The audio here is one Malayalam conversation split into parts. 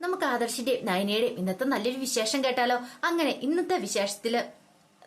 നമുക്ക് ആദർശിന്റെയും നയനയുടെയും ഇന്നത്തെ നല്ലൊരു വിശേഷം കേട്ടാലോ? അങ്ങനെ ഇന്നത്തെ വിശേഷത്തിൽ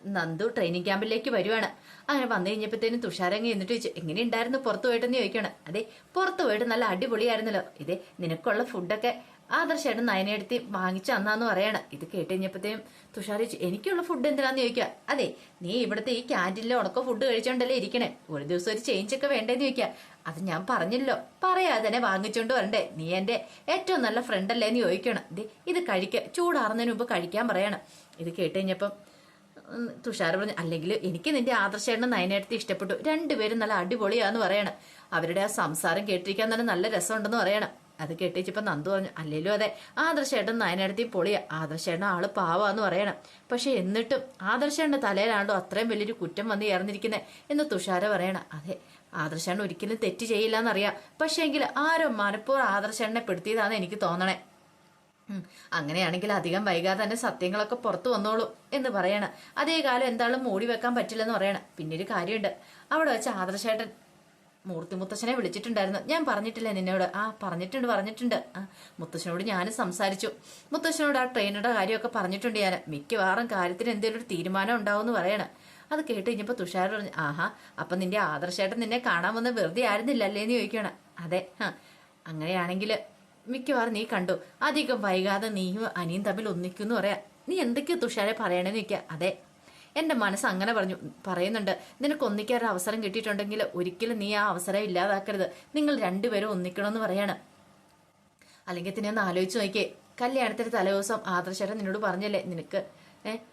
നന്ദു ട്രെയിനിങ് ക്യാമ്പിലേക്ക് വരുവാണ്. അങ്ങനെ വന്നു കഴിഞ്ഞപ്പോഴത്തേനും തുഷാരങ്ങ് എന്നിട്ട് ചോദിച്ചു എങ്ങനെയുണ്ടായിരുന്നു പുറത്തു പോയിട്ടെന്ന് ചോദിക്കണം അതെ പുറത്തു പോയിട്ട് നല്ല അടിപൊളിയായിരുന്നല്ലോ. ഇതേ നിനക്കുള്ള ഫുഡൊക്കെ ആദർശമായിട്ട് നയനയെടുത്തി വാങ്ങിച്ചു അന്നാന്ന് പറയാണ്. ഇത് കേട്ട് കഴിഞ്ഞപ്പോഴത്തേക്കും ചോദിച്ചു എനിക്കുള്ള ഫുഡ് എന്തിനാന്ന് ചോദിക്കുക? അതെ നീ ഇവിടുത്തെ ഈ ക്യാന്റീനിലെ ഉണക്ക ഫുഡ് കഴിച്ചോണ്ടല്ലേ ഇരിക്കണേ. ഒരു ദിവസം ഒരു ചേഞ്ച് ഒക്കെ വേണ്ടേന്ന് ചോദിക്കുക. അത് ഞാൻ പറഞ്ഞല്ലോ പറയാതെ തന്നെ വാങ്ങിച്ചോണ്ട് വരണ്ടേ. നീ എന്റെ ഏറ്റവും നല്ല ഫ്രണ്ട് അല്ലേന്ന് ചോദിക്കണം ഇത് കഴിക്ക. ചൂടാറുന്നതിന് മുമ്പ് കഴിക്കാൻ പറയണം. ഇത് കേട്ട് കഴിഞ്ഞപ്പം തുഷാർ പറഞ്ഞു അല്ലെങ്കിൽ എനിക്ക് നിന്റെ ആദർശേണ്ണ നയനേടത്തി ഇഷ്ടപ്പെട്ടു. രണ്ടുപേരും നല്ല അടിപൊളിയാന്ന് പറയണം. അവരുടെ ആ സംസാരം കേട്ടിരിക്കാൻ തന്നെ നല്ല രസമുണ്ടെന്ന് പറയണം. അത് കെട്ടിച്ചപ്പോ നന്ദു പറഞ്ഞു അല്ലേലും അതെ ആദർശേട്ടൻ നയനടുത്തി പൊളിയ ആദർശേട്ടൻ ആൾ പാവാന്ന് പറയണം. പക്ഷെ എന്നിട്ടും ആദർശേട്ടന്റെ തലയിലാണല്ലോ അത്രയും വലിയൊരു കുറ്റം വന്ന് ചേർന്നിരിക്കുന്നത് എന്ന് തുഷാര പറയണം. അതെ ആദർശേണ്ണ ഒരിക്കലും തെറ്റ് ചെയ്യില്ല എന്നറിയാം പക്ഷേങ്കിൽ ആരോ മനപ്പൂർവം ആദർശേണ്ണനെ പെടുത്തിയതാണെന്ന് എനിക്ക് തോന്നണേ. അങ്ങനെയാണെങ്കിൽ അധികം വൈകാതെ തന്നെ സത്യങ്ങളൊക്കെ പുറത്തു വന്നോളൂ എന്ന് പറയണം. അതേ കാലം എന്താളും മൂടി വെക്കാൻ പറ്റില്ലെന്ന് പറയണം. പിന്നെ ഒരു കാര്യമുണ്ട്. അവിടെ വെച്ച് ആദർശേട്ടൻ മൂർത്തി മുത്തശ്ശനെ വിളിച്ചിട്ടുണ്ടായിരുന്നു. ഞാൻ പറഞ്ഞിട്ടില്ലേ നിന്നോട്? ആ പറഞ്ഞിട്ടുണ്ട് പറഞ്ഞിട്ടുണ്ട്. ആ മുത്തശ്ശനോട് ഞാൻ സംസാരിച്ചു. മുത്തശ്ശനോട് ആ ട്രെയിനറുടെ കാര്യമൊക്കെ പറഞ്ഞിട്ടുണ്ട് ഞാൻ. മിക്കവാറും കാര്യത്തിന് എന്തെങ്കിലും ഒരു തീരുമാനം ഉണ്ടാവും എന്ന് പറയണം. അത് കേട്ട് കഴിഞ്ഞപ്പോൾ തുഷാർ പറഞ്ഞു ആഹാ അപ്പൊ നിന്റെ ആദർശേട്ടൻ നിന്നെ കാണാൻ വന്ന് വെറുതെ ആയിരുന്നില്ലല്ലേ എന്ന് ചോദിക്കണം അതെ ആ അങ്ങനെയാണെങ്കിൽ മിക്കവാറും നീ കണ്ടു. അധികം വൈകാതെ നീയും അനിയും തമ്മിൽ ഒന്നിക്കുന്നു പറയാ. നീ എന്തൊക്കെയാ തുഷാരെ പറയണേന്ന് ചോദിക്കുക? അതെ എന്റെ മനസ്സ് അങ്ങനെ പറഞ്ഞു പറയുന്നുണ്ട് നിനക്ക് ഒന്നിക്കാൻ അവസരം കിട്ടിയിട്ടുണ്ടെങ്കിൽ ഒരിക്കലും നീ ആ അവസരം ഇല്ലാതാക്കരുത്. നിങ്ങൾ രണ്ടുപേരും ഒന്നിക്കണമെന്ന് പറയാണ്. അല്ലെങ്കിൽ തന്നെ ഒന്ന് ആലോചിച്ച് നോക്കിയേ. കല്യാണത്തിന് തലേദിവസം ആദർശരൻ നിന്നോട് പറഞ്ഞല്ലേ നിനക്ക് ഏ ആ,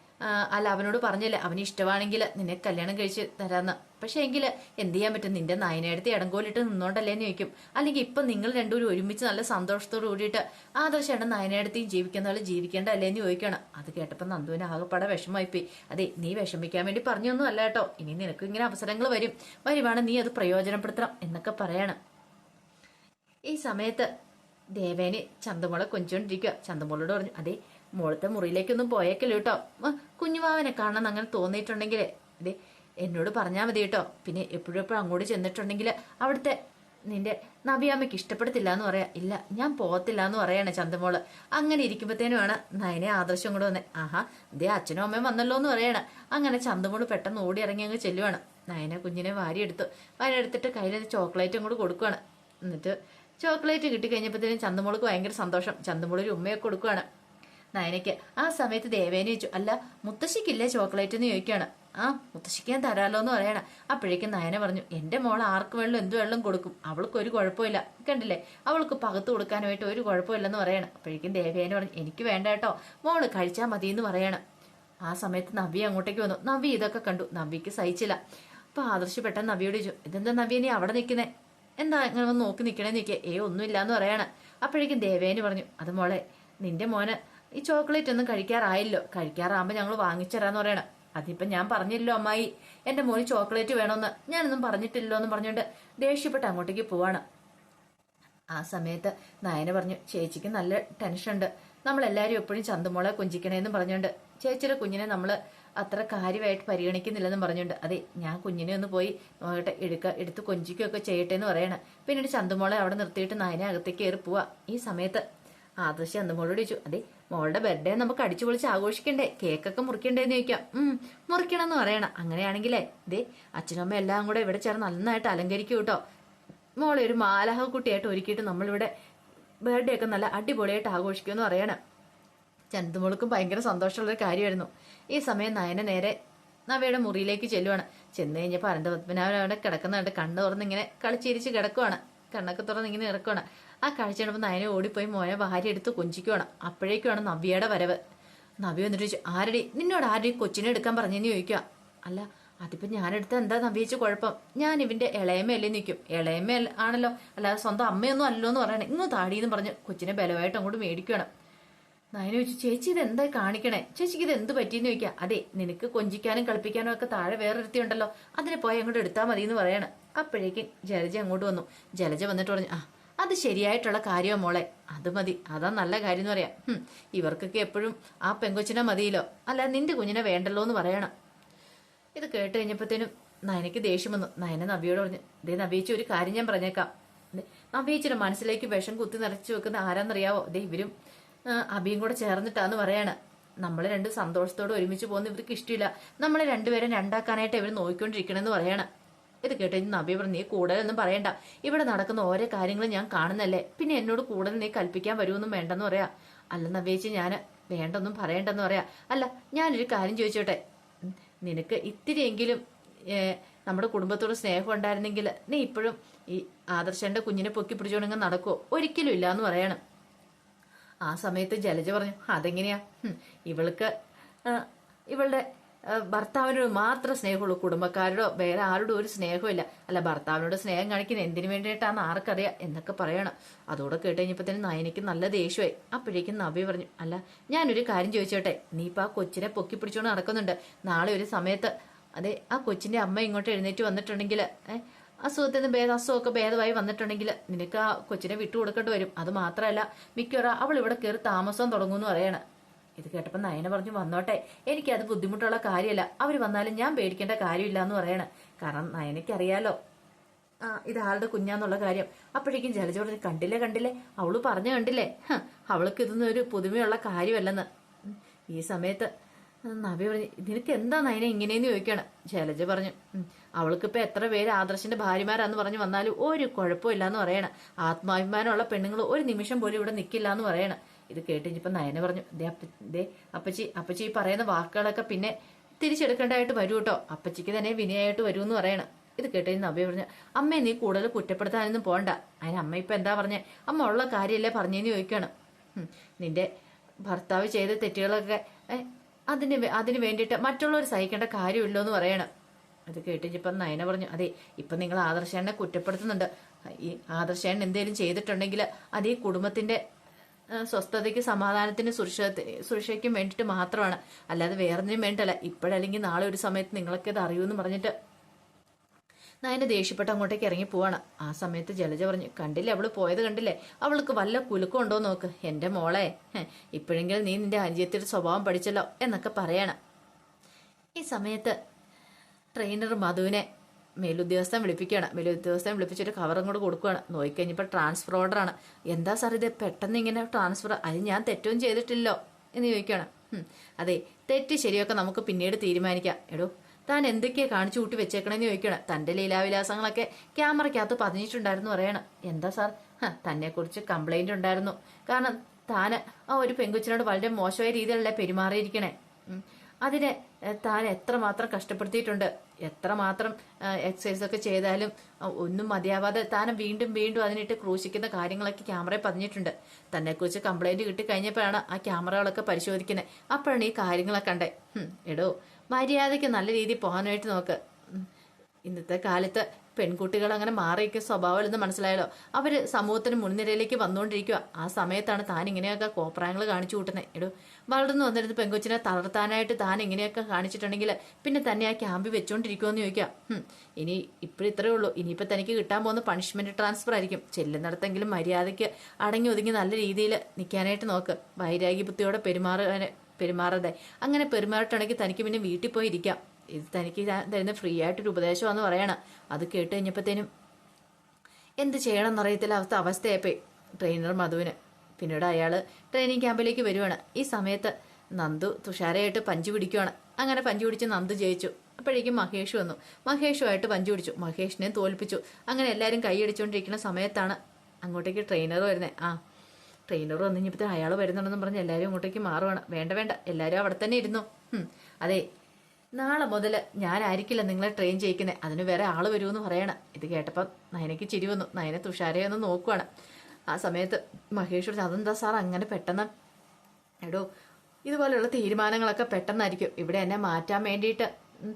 അല്ല അവനോട് പറഞ്ഞല്ലേ. അവന് ഇഷ്ടമാണെങ്കിൽ നിന്നെ കല്യാണം കഴിച്ച് തരാന്ന്. പക്ഷെ എങ്കിൽ എന്ത് ചെയ്യാൻ പറ്റും? നിന്റെ നായനടുത്ത് ഇടങ്കോലിട്ട് നിന്നോണ്ടല്ലേ എന്ന് ചോദിക്കും. അല്ലെങ്കിൽ ഇപ്പൊ നിങ്ങൾ രണ്ടുപേരും ഒരുമിച്ച് നല്ല സന്തോഷത്തോട് കൂടിയിട്ട് ആദർശമാണ് നായനടുത്തേയും ജീവിക്കുന്ന ആൾ ജീവിക്കേണ്ട അല്ലേ എന്ന് ചോദിക്കണം അത് കേട്ടപ്പോൾ നന്ദുവിന് ആകെപ്പാടെ വിഷമമായിപ്പോയി. അതെ നീ വിഷമിക്കാൻ വേണ്ടി പറഞ്ഞൊന്നും അല്ല കേട്ടോ. ഇനി നിനക്ക് ഇങ്ങനെ അവസരങ്ങൾ വരും. വരുവാണ് നീ അത് പ്രയോജനപ്പെടുത്തണം എന്നൊക്കെ പറയണം. ഈ സമയത്ത് ദേവേന് ചന്തമോളെ കൊഞ്ചോണ്ടിരിക്കുക ചന്തമോളോട് പറഞ്ഞു അതെ മോളത്തെ മുറിയിലേക്കൊന്നും പോയേക്കല്ലോ കേട്ടോ. കുഞ്ഞുമാവനെ കാണണം അങ്ങനെ തോന്നിയിട്ടുണ്ടെങ്കിൽ അതെ എന്നോട് പറഞ്ഞാൽ മതി കേട്ടോ. പിന്നെ എപ്പോഴും അങ്ങോട്ട് ചെന്നിട്ടുണ്ടെങ്കിൽ അവിടുത്തെ നിന്റെ നവിയാമ്മയ്ക്ക് ഇഷ്ടപ്പെടത്തില്ല എന്ന് പറയാ. ഇല്ല ഞാൻ പോകത്തില്ല എന്ന് പറയണേ ചന്തമോൾ. അങ്ങനെ ഇരിക്കുമ്പോഴത്തേനുമാണ് നയനെ ആദർശം കൂടെ വന്നേ. ആഹാ ദേ അച്ഛനും അമ്മയും വന്നല്ലോ എന്ന് പറയണ. അങ്ങനെ ചന്തമോൾ പെട്ടെന്ന് ഓടി ഇറങ്ങി അങ്ങ് ചെല്ലുവാണ്. നയനെ കുഞ്ഞിനെ വാരി എടുത്തു വാരി എടുത്തിട്ട് കയ്യിൽ ചോക്ലേറ്റും കൂടെ കൊടുക്കുവാണ്. എന്നിട്ട് ചോക്ലേറ്റ് കിട്ടിക്കഴിഞ്ഞപ്പോഴത്തേനും ചന്തമോൾക്ക് ഭയങ്കര സന്തോഷം. ചന്തമോളൊരു ഉമ്മയൊക്കെ കൊടുക്കുവാണ്. നയനയ്ക്ക് ആ സമയത്ത് ദേവേനെ ചോദിച്ചു അല്ല മുത്തശ്ശിക്കില്ലേ ചോക്ലേറ്റ് എന്ന് ചോദിക്കുകയാണ്. ആ മുത്തശ്ശിക്ക് ഞാൻ തരാലോ എന്ന് പറയണം. അപ്പോഴേക്കും നയന പറഞ്ഞു എന്റെ മോൾ ആർക്ക് വെള്ളം എന്ത് വെള്ളം കൊടുക്കും. അവൾക്ക് ഒരു കുഴപ്പമില്ല. കണ്ടില്ലേ? അവൾക്ക് പകത്ത് കൊടുക്കാനായിട്ട് ഒരു കുഴപ്പമില്ലെന്ന് പറയണം. അപ്പോഴേക്കും ദേവേനെ പറഞ്ഞു എനിക്ക് വേണ്ട കേട്ടോ. മോൾ കഴിച്ചാൽ മതി എന്ന് പറയണം. ആ സമയത്ത് നവ്യ അങ്ങോട്ടേക്ക് വന്നു. നവ്യ ഇതൊക്കെ കണ്ടു. നവ്യക്ക് സഹിച്ചില്ല. അപ്പൊ ആദർശ് പെട്ടെന്ന് നവ്യോട് ചോദിച്ചു ഇതെന്താ നവ്യ നീ അവിടെ നിൽക്കുന്നേ? എന്താ ഇങ്ങനെ ഒന്ന് നോക്കി നിൽക്കണേ? നിൽക്കുക ഏ ഒന്നുമില്ല എന്ന് പറയണം. അപ്പോഴേക്കും ദേവേന് പറഞ്ഞു അത് മോളെ നിന്റെ മോന് ഈ ചോക്ലേറ്റ് ഒന്നും കഴിക്കാറായില്ലോ. കഴിക്കാറാകുമ്പോൾ ഞങ്ങൾ വാങ്ങിച്ചരാന്ന് പറയണം. അതിപ്പോ ഞാൻ പറഞ്ഞില്ലോ അമ്മായി. എന്റെ മോന് ചോക്ലേറ്റ് വേണമെന്ന് ഞാനൊന്നും പറഞ്ഞിട്ടില്ലോ എന്ന് പറഞ്ഞുകൊണ്ട് ദേഷ്യപ്പെട്ട് അങ്ങോട്ടേക്ക് പോവാണ്. ആ സമയത്ത് നയന പറഞ്ഞു ചേച്ചിക്ക് നല്ല ടെൻഷൻ ടെൻഷനുണ്ട്. നമ്മളെല്ലാവരും എപ്പോഴും ചന്തുമോളെ കൊഞ്ചിക്കണേന്ന് പറഞ്ഞുകൊണ്ട് ചേച്ചിയുടെ കുഞ്ഞിനെ നമ്മൾ അത്ര കാര്യമായിട്ട് പരിഗണിക്കുന്നില്ലെന്നും പറഞ്ഞുകൊണ്ട് അതെ ഞാൻ കുഞ്ഞിനെ ഒന്ന് പോയി നോക്കട്ടെ എടുക്ക എടുത്ത് കൊഞ്ചിക്കുകയൊക്കെ ചെയ്യട്ടെ എന്ന് പറയണം. പിന്നീട് ചന്തുമോളെ അവിടെ നിർത്തിയിട്ട് നയനെ അകത്തേക്ക് കയറി പോവാ. ഈ സമയത്ത് ആദർശ് ചന്തുമോളോട് ചോദിച്ചു അതെ മോളുടെ ബർത്ത്ഡേ നമുക്ക് അടിച്ചു പൊളിച്ച് ആഘോഷിക്കണ്ടേ? കേക്കൊക്കെ മുറിക്കണ്ടേന്ന് ചോദിക്കാം. ഉം മുറിക്കണം എന്ന് പറയണം. അങ്ങനെയാണെങ്കിലേ ദേ അച്ഛനമ്മ എല്ലാം കൂടെ ഇവിടെ ചേർന്ന് നന്നായിട്ട് അലങ്കരിക്കൂ കേട്ടോ മോളെ ഒരു മാലഹ കുട്ടിയായിട്ട് ഒരുക്കിയിട്ട് നമ്മളിവിടെ ബർത്ത്ഡേ ഒക്കെ നല്ല അടിപൊളിയായിട്ട് ആഘോഷിക്കുമെന്ന് പറയണം. ചന്തുമോൾക്കും ഭയങ്കര സന്തോഷമുള്ളൊരു കാര്യമായിരുന്നു. ഈ സമയം നയന നേരെ നവയുടെ മുറിയിലേക്ക് ചെല്ലുവാണ്. ചെന്ന് കഴിഞ്ഞപ്പോൾ അനന്തപത്മനാഭൻ അവിടെ കിടക്കുന്നുണ്ട്. കണ്ണു തുറന്ന് ഇങ്ങനെ കളിച്ചിരിച്ച് കിടക്കുവാണ്. കണ്ണൊക്കെ തുറന്ന് ഇങ്ങനെ ഇറക്കണം ആ കാഴ്ച കണ്ടപ്പോൾ നയനെ ഓടിപ്പോയി മോനെ ഭാര്യ എടുത്ത് കൊഞ്ചിക്കുവാണ്. അപ്പോഴേക്കുമാണ് നവ്യയുടെ വരവ്. നവ്യ വന്നിട്ട് ചോദിച്ചു ആരടി? നിന്നോട് ആരുടെ കൊച്ചിനെ എടുക്കാൻ പറഞ്ഞെന്ന് ചോദിക്കുക അല്ല അതിപ്പോ ഞാനെടുത്ത എന്താ നവ്യച്ച് കുഴപ്പം? ഞാൻ ഇവന്റെ ഇളയമയല്ലേ നിൽക്കും. ഇളയമ ആണല്ലോ. അല്ലാതെ സ്വന്തം അമ്മയൊന്നും അല്ലോ എന്ന് പറയണേ. ഇങ്ങ് താടിയെന്ന് പറഞ്ഞ് കൊച്ചിനെ ബലമായിട്ട് അങ്ങോട്ട് മേടിക്കണം നയന ചോദിച്ചു ചേച്ചി ഇത് എന്താ കാണിക്കണേ? ചേച്ചിക്ക് ഇത് എന്ത് പറ്റിയെന്ന് ചോദിക്കുക അതെ നിനക്ക് കൊഞ്ചിക്കാനും കളിപ്പിക്കാനും ഒക്കെ താഴെ വേറൊരുത്തി ഉണ്ടല്ലോ അതിനെ പോയി അങ്ങോട്ട് എടുത്താൽ മതി എന്ന് പറയാണ്. അപ്പോഴേക്കും ജലജ അങ്ങോട്ട് വന്നു. ജലജ വന്നിട്ട് പറഞ്ഞു ആ അത് ശരിയായിട്ടുള്ള കാര്യമാണ് മോളെ. അത് മതി. അതാ നല്ല കാര്യം എന്ന് പറയാം. ഇവർക്കൊക്കെ എപ്പോഴും ആ പെങ്കൊച്ചിനെ മതിയല്ലോ. അല്ല നിന്റെ കുഞ്ഞിനെ വേണ്ടല്ലോ എന്ന് പറയണം. ഇത് കേട്ട് കഴിഞ്ഞപ്പോഴത്തേനും നയനയ്ക്ക് ദേഷ്യം വന്നു. നയന നബിയോട് പറഞ്ഞു ദേ നബീച്ച ഒരു കാര്യം ഞാൻ പറഞ്ഞേക്കാം. നബീച്ചിയുടെ മനസ്സിലേക്ക് വിഷം കുത്തി നിറച്ചു വെക്കുന്ന ആരാന്നറിയാവോ? ദേ ഇവരും അബിയും കൂടെ ചേർന്നിട്ടാന്ന് പറയാണ്. നമ്മൾ രണ്ട് സന്തോഷത്തോടെ ഒരുമിച്ച് പോകുന്ന ഇവർക്ക് ഇഷ്ടമില്ല നമ്മളെ രണ്ടുപേരെ രണ്ടാക്കാനായിട്ട് ഇവർ നോക്കിക്കൊണ്ടിരിക്കണമെന്ന് പറയാണ്. ഇത് കേട്ട് നബി പറഞ്ഞു നീ കൂടുതലൊന്നും പറയണ്ട. ഇവിടെ നടക്കുന്ന ഓരോ കാര്യങ്ങളും ഞാൻ കാണുന്നല്ലേ. പിന്നെ എന്നോട് കൂടുതൽ നീ കൽപ്പിക്കാൻ വരുമെന്നും വേണ്ടെന്ന് പറയാ. അല്ല നബിയേച്ചി ഞാൻ വേണ്ടൊന്നും പറയണ്ടെന്ന് പറയാ. അല്ല ഞാനൊരു കാര്യം ചോദിച്ചോട്ടെ. നിനക്ക് ഇത്തിരിയെങ്കിലും നമ്മുടെ കുടുംബത്തോട് സ്നേഹം ഉണ്ടായിരുന്നെങ്കിൽ നീ ഇപ്പോഴും ഈ ആദർശന്റെ കുഞ്ഞിനെ പൊക്കി പിടിച്ചോണെങ്കിൽ നടക്കുമോ ഒരിക്കലും ഇല്ല എന്ന് പറയണം. ആ സമയത്ത് ജലജ പറഞ്ഞു അതെങ്ങനെയാ? ഇവൾക്ക് ഇവളുടെ ഭർത്താവിനോട് മാത്രം സ്നേഹമുള്ളൂ. കുടുംബക്കാരോടോ വേറെ ആരോടും ഒരു സ്നേഹമില്ല അല്ല ഭർത്താവിനോട് സ്നേഹം കാണിക്കുന്ന എന്തിനു വേണ്ടിയിട്ടാന്ന് ആർക്കറിയാം എന്നൊക്കെ പറയണം. അതോടെ കേട്ട് കഴിഞ്ഞപ്പോഴത്തേനും നയനയ്ക്ക് നല്ല ദേഷ്യമായി. അപ്പോഴേക്കും നബി പറഞ്ഞു അല്ല ഞാനൊരു കാര്യം ചോദിച്ചോട്ടെ. നീ ഇപ്പൊ ആ കൊച്ചിനെ പൊക്കി പിടിച്ചോണ്ട് നടക്കുന്നുണ്ട്. നാളെ ഒരു സമയത്ത് അതെ ആ കൊച്ചിന്റെ അമ്മ ഇങ്ങോട്ട് എഴുന്നേറ്റ് വന്നിട്ടുണ്ടെങ്കിൽ ഏഹ് അസുഖത്തിൽ നിന്ന് ഭേദ അസുഖമൊക്കെ ഭേദമായി വന്നിട്ടുണ്ടെങ്കിൽ നിനക്ക് ആ കൊച്ചിനെ വിട്ടുകൊടുക്കേണ്ടി വരും. അത് മാത്രമല്ല മിക്കവാറും അവൾ ഇവിടെ കയറി താമസം തുടങ്ങുമെന്ന് പറയണം. ഇത് കേട്ടപ്പോൾ നയന പറഞ്ഞു വന്നോട്ടെ എനിക്കത് ബുദ്ധിമുട്ടുള്ള കാര്യമല്ല. അവർ വന്നാലും ഞാൻ പേടിക്കേണ്ട കാര്യമില്ല എന്ന് പറയണ. കാരണം നയനയ്ക്കറിയാലോ. ആ ഇത് ആളുടെ കുഞ്ഞാന്നുള്ള കാര്യം. അപ്പോഴേക്കും ജലജ പറഞ്ഞു കണ്ടില്ലേ കണ്ടില്ലേ? അവൾ പറഞ്ഞു കണ്ടില്ലേ? അവൾക്ക് ഇതൊന്നും ഒരു പുതുമയുള്ള കാര്യമല്ലെന്ന്. ഈ സമയത്ത് നവി പറഞ്ഞു നിനക്ക് എന്താ നയനെ ഇങ്ങനെയെന്ന് ചോദിക്കണം? ശൈലജ പറഞ്ഞു അവൾക്ക് അവൾക്കിപ്പോ എത്ര പേര് ആദർശിന്റെ ഭാര്യമാരാന്ന് പറഞ്ഞു വന്നാലും ഒരു കുഴപ്പമില്ല എന്ന് പറയണം. ആത്മാഭിമാനമുള്ള പെണ്ണുങ്ങൾ ഒരു നിമിഷം പോലും ഇവിടെ നിൽക്കില്ല എന്ന് പറയണം. ഇത് കേട്ട് ഇപ്പൊ നയന പറഞ്ഞു ദേ അപ്പ ദേ അപ്പച്ചി അപ്പച്ചി പറയുന്ന വാക്കുകളൊക്കെ പിന്നെ തിരിച്ചെടുക്കേണ്ടതായിട്ട് വരൂ കേട്ടോ. അപ്പച്ചിക്ക് തന്നെ വിനയായിട്ട് വരൂ എന്ന് പറയണം. ഇത് കേട്ട് നവ്യ പറഞ്ഞു അമ്മ നീ കൂടുതൽ കുറ്റപ്പെടുത്താനൊന്നും പോണ്ട അതിന് അമ്മ ഇപ്പൊ എന്താ പറഞ്ഞേ? അമ്മ ഉള്ള കാര്യമല്ലേ പറഞ്ഞേന്ന് ചോദിക്കണം. നിന്റെ ഭർത്താവ് ചെയ്ത തെറ്റുകളൊക്കെ അതിന് അതിന് വേണ്ടിയിട്ട് മറ്റുള്ളവർ സഹിക്കേണ്ട കാര്യമില്ലോ എന്ന് പറയണം. അത് കേട്ടിട്ട് ഇപ്പം നയന പറഞ്ഞു അതെ ഇപ്പം നിങ്ങൾ ആദർശേനെ കുറ്റപ്പെടുത്തുന്നുണ്ട്. ഈ ആദർശേണ്ണൻ എന്തെങ്കിലും ചെയ്തിട്ടുണ്ടെങ്കിൽ അത് ഈ കുടുംബത്തിന്റെ ആ, സ്വസ്ഥതയ്ക്ക് സമാധാനത്തിന് സുരക്ഷ സുരക്ഷയ്ക്കും വേണ്ടിയിട്ട് മാത്രമാണ്. അല്ലാതെ വേറൊന്നിനും വേണ്ടല്ല ഇപ്പോഴല്ലെങ്കിൽ നാളെ ഒരു സമയത്ത് നിങ്ങളൊക്കെ ഇത് അറിയൂന്ന് പറഞ്ഞിട്ട് നയന ദേഷ്യപ്പെട്ട് അങ്ങോട്ടേക്ക് ഇറങ്ങി പോവാണ്. ആ സമയത്ത് ജലജ പറഞ്ഞു കണ്ടില്ലേ അവൾ പോയത് കണ്ടില്ലേ? അവൾക്ക് വല്ല കുലുക്കം ഉണ്ടോ നോക്ക്. എന്റെ മോളെ ഇപ്പോഴെങ്കിലും നീ നിന്റെ അനുജയത്തിന്റെ സ്വഭാവം പഠിച്ചല്ലോ എന്നൊക്കെ പറയണം. ഈ സമയത്ത് ട്രെയിനർ മധുവിനെ മേലുദ്യോഗസ്ഥൻ വിളിപ്പിക്കുകയാണ്. മേലുദ്യോഗസ്ഥൻ വിളിപ്പിച്ചിട്ട് കവറും കൂടെ കൊടുക്കുകയാണ്. നോക്കിക്കഴിഞ്ഞപ്പോൾ ട്രാൻസ്ഫർ ഓർഡറാണ് എന്താ സാർ ഇത്? പെട്ടെന്ന് ഇങ്ങനെ ട്രാൻസ്ഫർ അത് ഞാൻ തെറ്റും ചെയ്തിട്ടില്ലോ എന്ന് ചോദിക്കുകയാണ്. അതെ തെറ്റ് ശരിയൊക്കെ നമുക്ക് പിന്നീട് തീരുമാനിക്കാം. എടോ താൻ എന്തൊക്കെയാ കാണിച്ചു കൂട്ടി വെച്ചേക്കണമെന്ന് ചോദിക്കണം തന്റെ ലീലാവിലാസങ്ങളൊക്കെ ക്യാമറയ്ക്കകത്ത് പതിഞ്ഞിട്ടുണ്ടായിരുന്നു പറയണം. എന്താ സാർ തന്നെ കുറിച്ച് കംപ്ലൈന്റ് ഉണ്ടായിരുന്നു. കാരണം താൻ ആ ഒരു പെങ്കുച്ചിനോട് വളരെ മോശമായ രീതിയിലല്ലേ പെരുമാറിയിരിക്കണേ. അതിനെ താൻ എത്രമാത്രം കഷ്ടപ്പെടുത്തിയിട്ടുണ്ട്. എത്രമാത്രം എക്സസൈസ് ഒക്കെ ചെയ്താലും ഒന്നും മതിയാവാതെ താനും വീണ്ടും വീണ്ടും അതിനിട്ട് ക്രൂശിക്കുന്ന കാര്യങ്ങളൊക്കെ ക്യാമറയിൽ പതിഞ്ഞിട്ടുണ്ട്. തന്നെക്കുറിച്ച് കംപ്ലൈന്റ് കിട്ടി കഴിഞ്ഞപ്പോഴാണ് ആ ക്യാമറകളൊക്കെ പരിശോധിക്കുന്നത് അപ്പോഴാണ് ഈ കാര്യങ്ങളൊക്കെ കണ്ടേ. എടോ മര്യാദയ്ക്ക് നല്ല രീതിയിൽ പോകാനായിട്ട് നോക്ക്. ഇന്നത്തെ കാലത്ത് പെൺകുട്ടികൾ അങ്ങനെ മാറിയൊക്കെ സ്വഭാവം മനസ്സിലായാലോ അവർ സമൂഹത്തിന് മുൻനിരയിലേക്ക് വന്നുകൊണ്ടിരിക്കുക ആ സമയത്താണ് താൻ ഇങ്ങനെയൊക്കെ കോപ്രായങ്ങൾ കാണിച്ചു കൂട്ടുന്നത് എടോ വളർന്നു വന്നിരുന്ന പെൺകൊച്ചിനെ തളർത്താനായിട്ട് താൻ ഇങ്ങനെയൊക്കെ കാണിച്ചിട്ടുണ്ടെങ്കിൽ പിന്നെ തന്നെ ആ ക്യാമ്പിൽ വെച്ചോണ്ടിരിക്കുമെന്ന് ചോദിക്കാം ഇനി ഇപ്പോഴും ഇത്രയേ ഉള്ളൂ. ഇനിയിപ്പോൾ തനിക്ക് കിട്ടാൻ പോകുന്ന പണിഷ്മെന്റ് ട്രാൻസ്ഫർ ആയിരിക്കും. ചെല്ലുന്നിടത്തെങ്കിലും മര്യാദയ്ക്ക് അടങ്ങി ഒതുങ്ങി നല്ല രീതിയിൽ നിൽക്കാനായിട്ട് നോക്ക്. വൈരാഗ്യ ബുദ്ധിയോടെ പെരുമാറാൻ പെരുമാറാതെ അങ്ങനെ പെരുമാറിട്ടുണ്ടെങ്കിൽ തനിക്ക് പിന്നെ വീട്ടിൽ പോയി ഇരിക്കാം. ഇത് തനിക്ക് തരുന്ന ഫ്രീ ആയിട്ടൊരു ഉപദേശമാണെന്ന് പറയണം. അത് കേട്ട് കഴിഞ്ഞപ്പോഴത്തേനും എന്ത് ചെയ്യണം എന്നറിയത്തില്ല അവസ്ഥ അവസ്ഥയായിപ്പോയി. ട്രെയിനർ മധുവിന്. പിന്നീട് അയാൾ ട്രെയിനിങ് ക്യാമ്പിലേക്ക് വരുവാണ്. ഈ സമയത്ത് നന്ദു തുഷാരയായിട്ട് പഞ്ചു പിടിക്കുവാണ്. അങ്ങനെ പഞ്ചു പിടിച്ച് നന്ദു ജയിച്ചു. അപ്പോഴേക്കും മഹേഷ് വന്നു. മഹേഷുമായിട്ട് പഞ്ചു പിടിച്ചു. മഹേഷിനെ തോൽപ്പിച്ചു. അങ്ങനെ എല്ലാവരും കൈയടിച്ചുകൊണ്ടിരിക്കുന്ന സമയത്താണ് അങ്ങോട്ടേക്ക് ട്രെയിനർ വരുന്നത് ആ ട്രെയിനർ വന്നു കഴിഞ്ഞപ്പോഴത്തേന് അയാൾ വരുന്നുണ്ടെന്ന് പറഞ്ഞ് എല്ലാവരും അങ്ങോട്ടേക്ക് മാറുവാണ്. വേണ്ട വേണ്ട. എല്ലാവരും അവിടെ തന്നെ ഇരുന്നു. അതെ നാളെ മുതൽ ഞാനായിരിക്കില്ല നിങ്ങളെ ട്രെയിൻ ചെയ്യിക്കുന്നത് അതിന് വേറെ ആൾ വരുമെന്ന് പറയണം. ഇത് കേട്ടപ്പം നയനയ്ക്ക് ചിരി വന്നു. നയനെ തുഷാരയെ ഒന്ന് നോക്കുവാണ്. ആ സമയത്ത് മഹേഷ് അതെന്താ സാർ അങ്ങനെ പെട്ടെന്ന്? എടോ ഇതുപോലെയുള്ള തീരുമാനങ്ങളൊക്കെ പെട്ടെന്നായിരിക്കും. ഇവിടെ എന്നെ മാറ്റാൻ വേണ്ടിയിട്ട്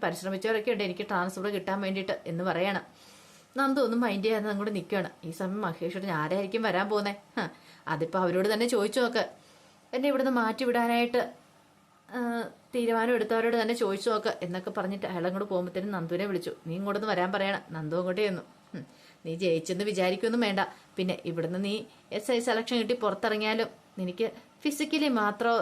പരിശ്രമിച്ചവരൊക്കെ ഉണ്ട്. എനിക്ക് ട്രാൻസ്ഫർ കിട്ടാൻ വേണ്ടിയിട്ട് എന്ന് പറയണം. നന്ദു ഒന്നും മൈൻഡ് ചെയ്യാതെ അങ്ങോട്ട് നിൽക്കുകയാണ് ഈ സമയം മഹേഷോട് ആരായിരിക്കും വരാൻ പോകുന്നത് അതിപ്പോൾ അവരോട് തന്നെ ചോദിച്ചു നോക്ക്. എന്നെ ഇവിടുന്ന് മാറ്റി വിടാനായിട്ട് തീരുമാനം എടുത്തവരോട് തന്നെ ചോദിച്ചു നോക്ക് എന്നൊക്കെ പറഞ്ഞിട്ട് അയാൾ അങ്ങോട്ട് പോകുമ്പോഴത്തേനും നന്ദുവിനെ വിളിച്ചു. നീ ഇങ്ങോട്ടൊന്ന് വരാൻ പറയണം. നന്ദു അങ്ങോട്ട് ചെന്നു. നീ ജയിച്ചെന്ന് വിചാരിക്കൊന്നും വേണ്ട. പിന്നെ ഇവിടുന്ന് നീ എസ് ഐ സെലക്ഷൻ കിട്ടി പുറത്തിറങ്ങിയാലും നിനക്ക് ഫിസിക്കലി മാത്രം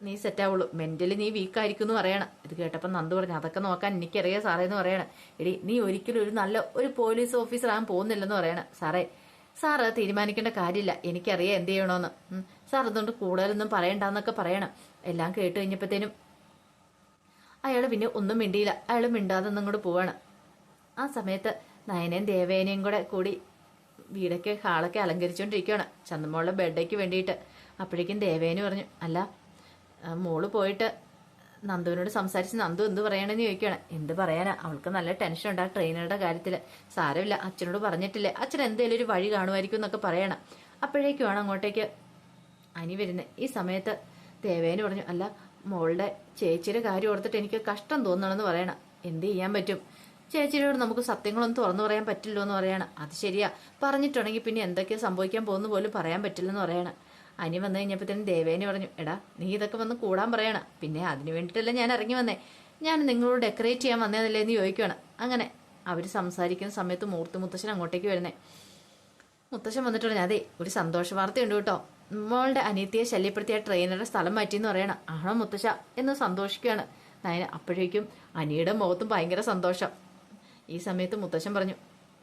നീ സെറ്റാവുള്ളൂ മെന്റലി നീ വീക്കായിരിക്കും എന്ന് പറയണം. ഇത് കേട്ടപ്പോൾ നന്ദു പറഞ്ഞു അതൊക്കെ നോക്കാൻ എനിക്കറിയാം സാറേ എന്ന് പറയണം. എടി നീ ഒരിക്കലും ഒരു നല്ല ഒരു പോലീസ് ഓഫീസർ ആകാൻ പോകുന്നില്ലെന്ന് പറയണം. സാറേ സാർ അത് തീരുമാനിക്കേണ്ട കാര്യമില്ല. എനിക്കറിയാം എന്ത് ചെയ്യണമെന്ന്. സാർ അതുകൊണ്ട് കൂടുതലൊന്നും പറയണ്ടെന്നൊക്കെ പറയണം. എല്ലാം കേട്ട് കഴിഞ്ഞപ്പോഴത്തേനും അയാൾ പിന്നെ ഒന്നും മിണ്ടിയില്ല. അയാൾ മിണ്ടാതെ ഒന്നും കൂടെ പോവാണ്. ആ സമയത്ത് നയനയും ദേവേനയും കൂടെ കൂടി വീടൊക്കെ ഹാളൊക്കെ അലങ്കരിച്ചുകൊണ്ടിരിക്കുകയാണ് ചന്ദമോളുടെ ബർത്ത്ഡേക്ക് വേണ്ടിയിട്ട്. അപ്പോഴേക്കും ദേവേനു പറഞ്ഞു അല്ല മോൾ പോയിട്ട് നന്ദുവിനോട് സംസാരിച്ച് നന്ദു എന്ത് പറയണമെന്ന് ചോദിക്കുകയാണ് എന്ത് പറയാനാ? അവൾക്ക് നല്ല ടെൻഷൻ ഉണ്ട് ആ ട്രെയിനറുടെ കാര്യത്തിൽ സാരമില്ല അച്ഛനോട് പറഞ്ഞിട്ടില്ലേ. അച്ഛൻ എന്തെങ്കിലും ഒരു വഴി കാണുമായിരിക്കും എന്നൊക്കെ പറയണം. അപ്പോഴേക്കുമാണ് അങ്ങോട്ടേക്ക് അനി വരുന്നത് ഈ സമയത്ത് ദേവേന് പറഞ്ഞു അല്ല മോളുടെ ചേച്ചിയുടെ കാര്യം ഓർത്തിട്ട് എനിക്ക് കഷ്ടം തോന്നണമെന്ന് പറയണം. എന്ത് ചെയ്യാൻ പറ്റും? ചേച്ചിയോട് നമുക്ക് സത്യങ്ങളൊന്നും തുറന്നു പറയാൻ പറ്റില്ലോ എന്ന് പറയണം. അത് ശരിയാ. പറഞ്ഞിട്ടുണ്ടെങ്കിൽ പിന്നെ എന്തൊക്കെയാ സംഭവിക്കാൻ പോകുന്ന പോലും പറയാൻ പറ്റില്ലെന്ന് പറയണം. അനി വന്നു കഴിഞ്ഞപ്പോഴത്തേനും ദേവേനെ പറഞ്ഞു എടാ നീ ഇതൊക്കെ വന്ന് കൂടാൻ പറയണം. പിന്നെ അതിന് വേണ്ടിയിട്ടല്ല ഞാൻ ഇറങ്ങി വന്നേ. ഞാൻ നിങ്ങളോട് ഡെക്കറേറ്റ് ചെയ്യാൻ വന്നതല്ലേ എന്ന് ചോദിക്കുകയാണ് അങ്ങനെ അവർ സംസാരിക്കുന്ന സമയത്ത് മൂർത്തി മുത്തശ്ശൻ അങ്ങോട്ടേക്ക് വരുന്നേ. മുത്തശ്ശൻ വന്നിട്ടുള്ള ഞാൻ അതെ ഒരു സന്തോഷ വാർത്തയുണ്ട് കേട്ടോ. മോളുടെ അനിയത്തിയെ ശല്യപ്പെടുത്തിയ ട്രെയിനറുടെ സ്ഥലം മാറ്റിയെന്ന് പറയണം. ആണോ മുത്തശ്ശ? എന്ന് സന്തോഷിക്കുകയാണ്. നയന അപ്പോഴേക്കും അനിയുടെ മുഖത്തും ഭയങ്കര സന്തോഷം. ഈ സമയത്ത് മുത്തശ്ശൻ പറഞ്ഞു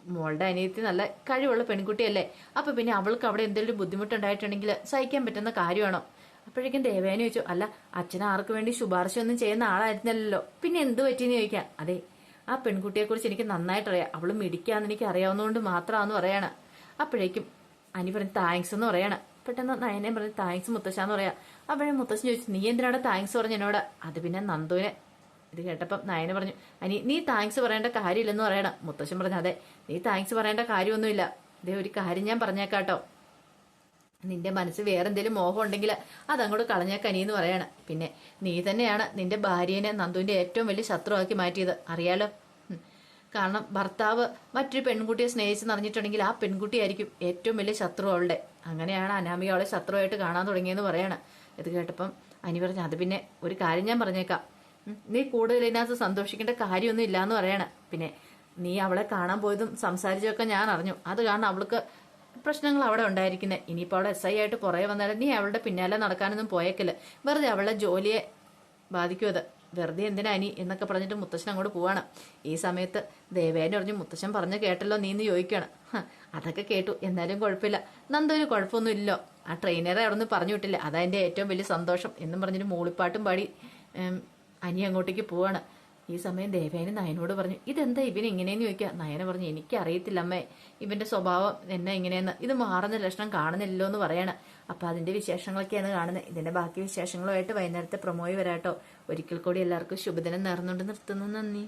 മോളുടെ അനിയത്തി നല്ല കഴിവുള്ള പെൺകുട്ടിയല്ലേ. അപ്പൊ പിന്നെ അവൾക്ക് അവിടെ എന്തെങ്കിലും ബുദ്ധിമുട്ടുണ്ടായിട്ടുണ്ടെങ്കിൽ സഹിക്കാൻ പറ്റുന്ന കാര്യമാണോ? അപ്പോഴേക്കും ദേവേന ചോദിച്ചു അല്ല അച്ഛൻ ആർക്ക് വേണ്ടി ശുപാർശ ഒന്നും ചെയ്യുന്ന ആളായിരുന്നല്ലോ പിന്നെ എന്ത് പറ്റിയെന്ന് ചോദിക്കാം. അതെ ആ പെൺകുട്ടിയെ കുറിച്ച് എനിക്ക് നന്നായിട്ടറിയാം. അവൾ മിടിക്കാന്ന് എനിക്ക് അറിയാവുന്നതുകൊണ്ട് മാത്രമാണെന്ന് പറയാണ്. അപ്പോഴേക്കും അനി പറഞ്ഞ് താങ്ക്സ് എന്ന് പറയാണ്. പെട്ടെന്ന് നയനെ പറഞ്ഞു താങ്ക്സ് മുത്തശ്ശാന്ന് പറയാ. അപ്പോഴേ മുത്തശ്ശൻ ചോദിച്ചു നീ എന്തിനാണ് താങ്ക്സ് പറഞ്ഞു എന്നോട്? അത് പിന്നെ നന്ദുവിനെ ഇത് കേട്ടപ്പം നയന പറഞ്ഞു അനി നീ താങ്ക്സ് പറയേണ്ട കാര്യമില്ലെന്ന് പറയണം. മുത്തശ്ശൻ പറഞ്ഞു അതെ നീ താങ്ക്സ് പറയേണ്ട കാര്യമൊന്നുമില്ല. ഇതേ ഒരു കാര്യം ഞാൻ പറഞ്ഞേക്കാട്ടോ. നിന്റെ മനസ്സ് വേറെ എന്തെങ്കിലും മോഹം ഉണ്ടെങ്കിൽ അതങ്ങോട്ട് കളഞ്ഞേക്കനിയെന്ന് പറയാണ്. പിന്നെ നീ തന്നെയാണ് നിന്റെ ഭാര്യനെ നന്ദുവിന്റെ ഏറ്റവും വലിയ ശത്രുവാക്കി മാറ്റിയത്. അറിയാലോ. കാരണം ഭർത്താവ് മറ്റൊരു പെൺകുട്ടിയെ സ്നേഹിച്ച് നിറഞ്ഞിട്ടുണ്ടെങ്കിൽ ആ പെൺകുട്ടിയായിരിക്കും ഏറ്റവും വലിയ ശത്രു അവളുടെ. അങ്ങനെയാണ് അനാമിക അവളെ ശത്രുവായിട്ട് കാണാൻ തുടങ്ങിയെന്ന് പറയാണ്. ഇത് കേട്ടപ്പം അനി പറഞ്ഞു അത് പിന്നെ ഒരു കാര്യം ഞാൻ പറഞ്ഞേക്കാം. നീ കൂടുതൽ ഇതിനകത്ത് സന്തോഷിക്കേണ്ട കാര്യമൊന്നും ഇല്ലാന്ന് പറയാണ്. പിന്നെ നീ അവളെ കാണാൻ പോയതും സംസാരിച്ചതൊക്കെ ഞാൻ അറിഞ്ഞു. അത് കാരണം അവൾക്ക് പ്രശ്നങ്ങൾ അവിടെ ഉണ്ടായിരിക്കുന്നത് ഇനിയിപ്പോൾ അവളെ എസ് ഐ ആയിട്ട് പുറകെ വന്നാലും നീ അവളുടെ പിന്നാലെ നടക്കാനൊന്നും പോയേക്കില്ല വെറുതെ അവളുടെ ജോലിയെ ബാധിക്കും അത്. വെറുതെ എന്തിനാ ഇനി എന്നൊക്കെ പറഞ്ഞിട്ട് മുത്തശ്ശൻ അങ്ങോട്ട് പോവാണ്. ഈ സമയത്ത് ദേവേനെ പറഞ്ഞു മുത്തശ്ശൻ പറഞ്ഞു കേട്ടല്ലോ നീ എന്ന് ചോദിക്കുകയാണ് അതൊക്കെ കേട്ടു. എന്നാലും കുഴപ്പമില്ല. നന്ദൊരു കുഴപ്പമൊന്നും ഇല്ലല്ലോ ആ ട്രെയിനറെ അവിടെ നിന്ന് പറഞ്ഞു വിട്ടില്ല. അതാ എന്റെ ഏറ്റവും വലിയ സന്തോഷം എന്നും പറഞ്ഞിട്ട് മൂളിപ്പാട്ടും പാടി അനി അങ്ങോട്ടേക്ക് പോവാണ്. ഈ സമയം ദേവേന് നയനോട് പറഞ്ഞു ഇതെന്താ ഇവൻ ഇങ്ങനെയെന്ന് ചോദിക്കുക? നയന പറഞ്ഞു എനിക്കറിയത്തില്ല അമ്മേ ഇവന്റെ സ്വഭാവം എന്നെ ഇങ്ങനെയെന്ന്. ഇത് മാറുന്ന ലക്ഷണം കാണുന്നില്ലല്ലോ എന്ന് പറയണം. അപ്പൊ അതിന്റെ വിശേഷങ്ങളൊക്കെയാണ് കാണുന്നത് ഇതിന്റെ ബാക്കി വിശേഷങ്ങളുമായിട്ട് വൈകുന്നേരത്തെ പ്രൊമോയി വരാട്ടോ. ഒരിക്കൽ കൂടി എല്ലാവർക്കും ശുഭദിനം നേർന്നുകൊണ്ട് നിർത്തുന്നു. നന്ദി.